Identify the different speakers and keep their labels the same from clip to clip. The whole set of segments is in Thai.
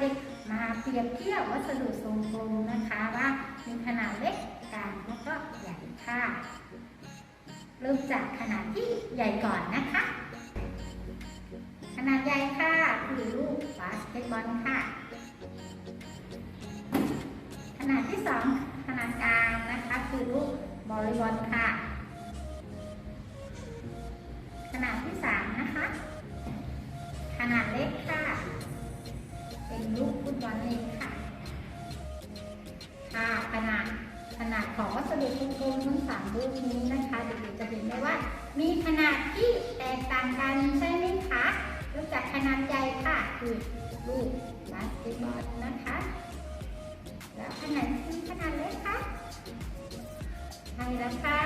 Speaker 1: เด็กมาเปรียบเทียบวัสดุทรงกลมนะคะว่ามีขนาดเล็กกลางแล้วก็ใหญ่ค่ะ เริ่มจากขนาดที่ใหญ่ก่อนนะคะ ขนาดใหญ่ค่ะคือลูกบาสเกตบอลค่ะ ขนาดที่สองขนาดกลางนะคะ คือลูกบอลลีบอลค่ะ ขนาดที่สามนะคะ ขนาดเล็กค่ะ เป็นลูกฟุตบอลเล็กค่ะ ค่ะขนาดขนาดของวัสดุกลมๆทั้งสามรูปนี้นะคะเด็กๆจะเห็นได้ว่า มีขนาดที่แตกต่างกันใช่ไหมคะรู้จักขนาดใหญ่ค่ะคือลูกบาสเกตบอลนะคะ แล้วขนาดที่ขนาดเล็กคะใช่แล้วค่ะ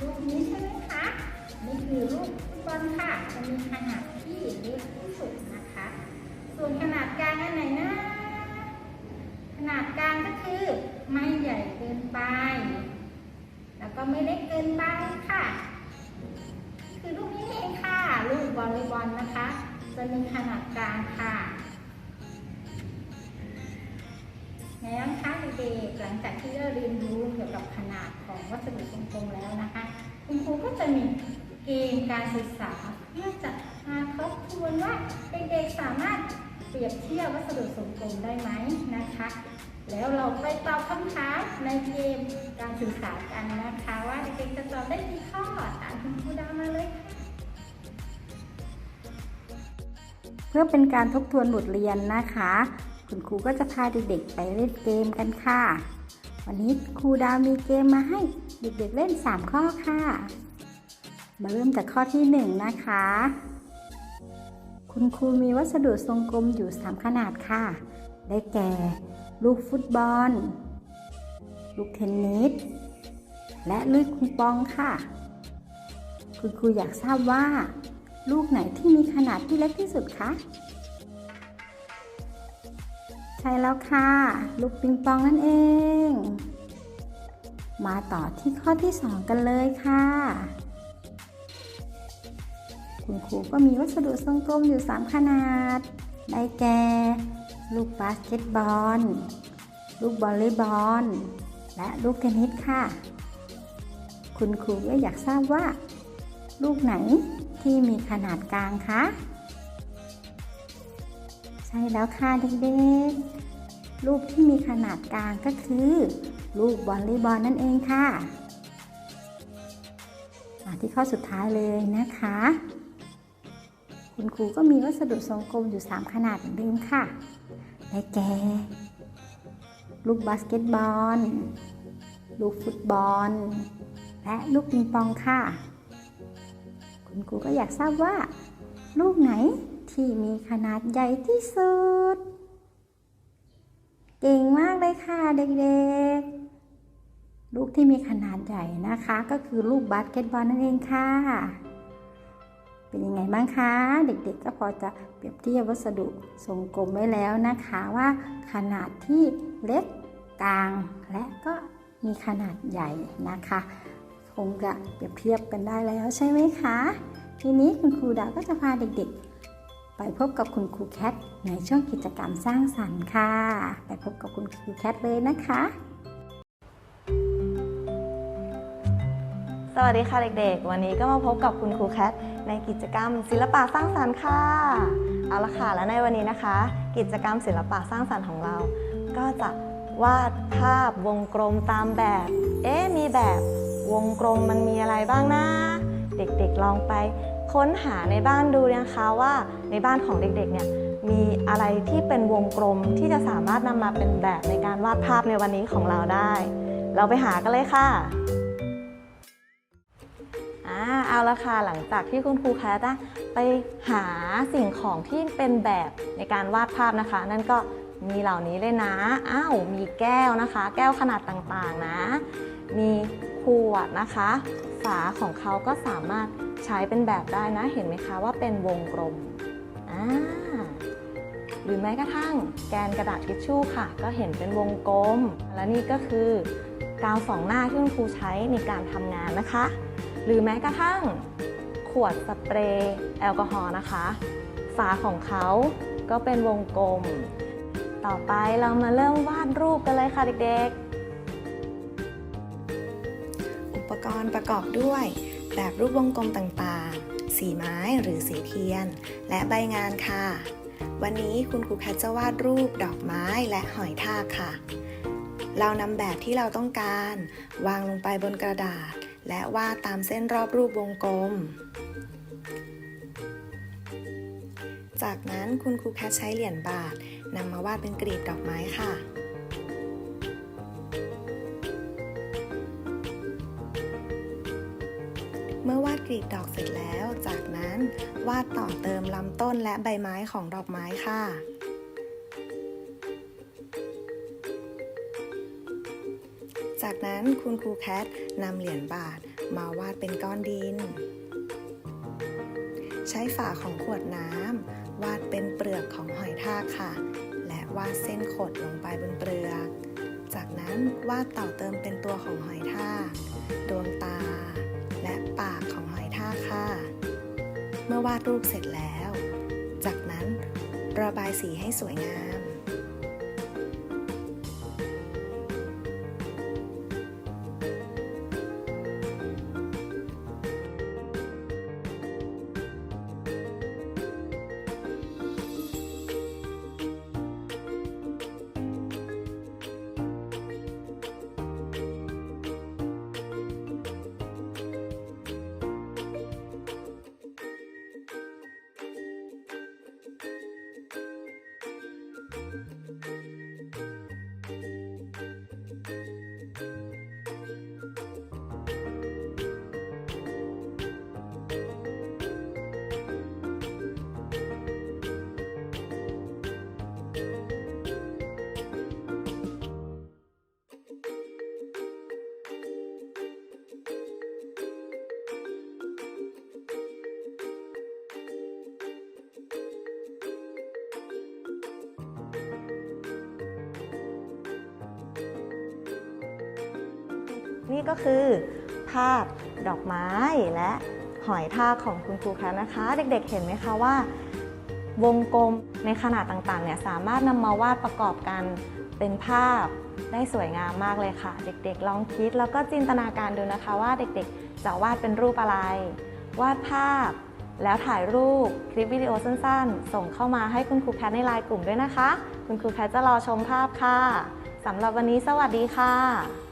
Speaker 1: ลูกนี้ใช่ไหมคะนี่คือลูกฟุตบอลค่ะจะมีขนาดที่เล็กที่สุดนะคะ ส่วนขนาดกลางอันไหนนะ ขนาดกลางก็คือไม่ใหญ่เกินไป แล้ว ก็ไม่เล็กเกินไปค่ะ คือลูกนี้เองค่ะ ลูกวอลเลย์บอลนะคะ จะมีขนาดกลางค่ะแล้วคะเด็กๆหลังจากที่เราเรียนรู้เกี่ยวกับขนาดของวัสดุทรงกลมแล้วนะคะ คุณครูก็จะมีเกณฑ์การศึกษาเพื่อจะมาทบทวนว่าเด็กๆสามารถเปรียบเทียบวัสดุทรงกลมได้ไหมนะคะ แล้วเราไปตอบคำถามในเกมการศึกษากันนะคะว่าเด็กๆจะตอบได้กี่ข้อตามคุณครูดามาเลยค่ะเพื่อเป็นการทบทวนบทเรียนนะคะ คุณครูก็จะพาเด็กๆไปเล่นเกมกันค่ะ วันนี้ครูดาวมีเกมมาให้เด็กๆเล่น 3 ข้อค่ะ มาเริ่มจากข้อที่ 1 นะคะ คุณครูมีวัสดุทรงกลมอยู่ 3 ขนาดค่ะ ได้แก่ ลูกฟุตบอล ลูกเทนนิส และลูกคุงปองค่ะ คุณครูอยากทราบว่า ลูกไหนที่มีขนาดที่เล็กที่สุดคะ ใช่แล้วค่ะ ลูกปิงปองนั่นเอง มาต่อที่ข้อที่ 2 กันเลยค่ะ คุณครูก็มีวัสดุทรงกลมอยู่ 3 ขนาด ได้แก่ ลูกบาสเกตบอล ลูกบอลเลย์บอล และลูกเทนนิสค่ะ คุณครูก็อยากทราบว่า ลูกไหนที่มีขนาดกลางคะ ใช่แล้วค่ะเด็กๆ ลูกที่มีขนาดกลางก็คือ ลูกบอลเลย์บอลนั่นเองค่ะมาที่ข้อสุดท้ายเลยนะคะ คุณครูก็มีวัสดุทรงกลมอยู่ 3 ขนาดเหมือนเดิมค่ะ ได้แก่ลูกบาสเกตบอล ลูกฟุตบอล และลูกปิงปองค่ะ คุณครูก็อยากทราบว่า ลูกไหนที่มีขนาดใหญ่ที่สุด เก่งมากเลยค่ะเด็กๆ ลูกที่มีขนาดใหญ่นะคะ ก็คือลูกบาสเกตบอลนั่นเองค่ะ เป็นยังไงบ้างคะ เด็กๆก็พอจะเปรียบเทียบวัสดุทรงกลมไว้แล้วนะคะว่าขนาดที่เล็กกลางและก็มีขนาดใหญ่นะคะ คงจะเปรียบเทียบกันได้แล้วใช่ไหมคะ ทีนี้คุณครูดาวก็จะพาเด็กๆ ไปพบกับคุณครูแคทในช่วงกิจกรรมสร้างสรรค์ค่ะ ไปพบกับคุณครูแคทเลยนะคะ
Speaker 2: สวัสดีค่ะเด็กๆ วันนี้ก็มาพบกับคุณครูแคทในกิจกรรมศิลปะสร้างสรรค์ค่ะ เอาละค่ะ และในวันนี้นะคะ กิจกรรมศิลปะสร้างสรรค์ของเรา ก็จะวาดภาพวงกลมตามแบบ เอ๊ะ มีแบบวงกลมมันมีอะไรบ้างนะ เด็กๆลองไปค้นหาในบ้านดูนะคะว่าในบ้านของเด็กๆ เนี่ยมีอะไรที่เป็นวงกลมที่จะสามารถนำมาเป็นแบบในการวาดภาพในวันนี้ของเราได้ เราไปหากันเลยค่ะ เอาละค่ะหลังจากที่คุณครูแคทไปหาสิ่งของที่เป็นแบบในการวาดภาพนะคะ นั่นก็มีเหล่านี้เลยนะ อ้าว มีแก้วนะคะ แก้วขนาดต่างๆนะ มีขวดนะคะ ฝาของเขาก็สามารถใช้เป็นแบบได้นะ เห็นไหมคะว่าเป็นวงกลมอ่าหรือแม้กระทั่งแกนกระดาษทิชชู่ค่ะ ก็เห็นเป็นวงกลม และนี่ก็คือกาวสองหน้าที่คุณครูใช้ในการทำงานนะคะ หรือแม้กระทั่งขวดสเปรย์แอลกอฮอล์นะคะ ฝาของเขาก็เป็นวงกลม ต่อไปเรามาเริ่มวาดรูปกันเลยค่ะเด็กๆ
Speaker 3: อุปกรณ์ประกอบด้วย แบบรูปวงกลมต่างๆ สีไม้หรือสีเทียน และใบงานค่ะ วันนี้คุณครูแคทจะวาดรูปดอกไม้และหอยทากค่ะเรานำแบบที่เราต้องการ วางลงไปบนกระดาษ และวาดตามเส้นรอบรูปวงกลม จากนั้นคุณครูแคทใช้เหรียญบาทนำมาวาดเป็นกรีบดอกไม้ค่ะเมื่อวาดกลีบดอกเสร็จแล้ว จากนั้นวาดต่อเติมลำต้นและใบไม้ของดอกไม้ค่ะ จากนั้นคุณครูแคทนำเหรียญบาทมาวาดเป็นก้อนดิน ใช้ฝาของขวดน้ำวาดเป็นเปลือกของหอยทากค่ะ และวาดเส้นขดลงไปบนเปลือก จากนั้นวาดต่อเติมเป็นตัวของหอยทากดวงตา และปากของหอยทากค่ะ เมื่อวาดรูปเสร็จแล้ว จากนั้นระบายสีให้สวยงาม
Speaker 2: นี่ก็คือ ภาพดอกไม้และหอยทากของคุณครูแคทนะคะ เด็กๆเห็นไหมคะว่า วงกลมในขนาดต่างๆเนี่ยสามารถนำมาวาดประกอบกันเป็นภาพได้สวยงามมากเลยค่ะ เด็กๆ ลองคิดแล้วก็จินตนาการดูนะคะว่าเด็กๆ จะวาดเป็นรูปอะไร วาดภาพ แล้วถ่ายรูปคลิปวิดีโอสั้นๆ ส่งเข้ามาให้คุณครูแคทในไลน์กลุ่มด้วยนะคะ คุณครูแคทจะรอชมภาพค่ะสำหรับวันนี้สวัสดีค่ะ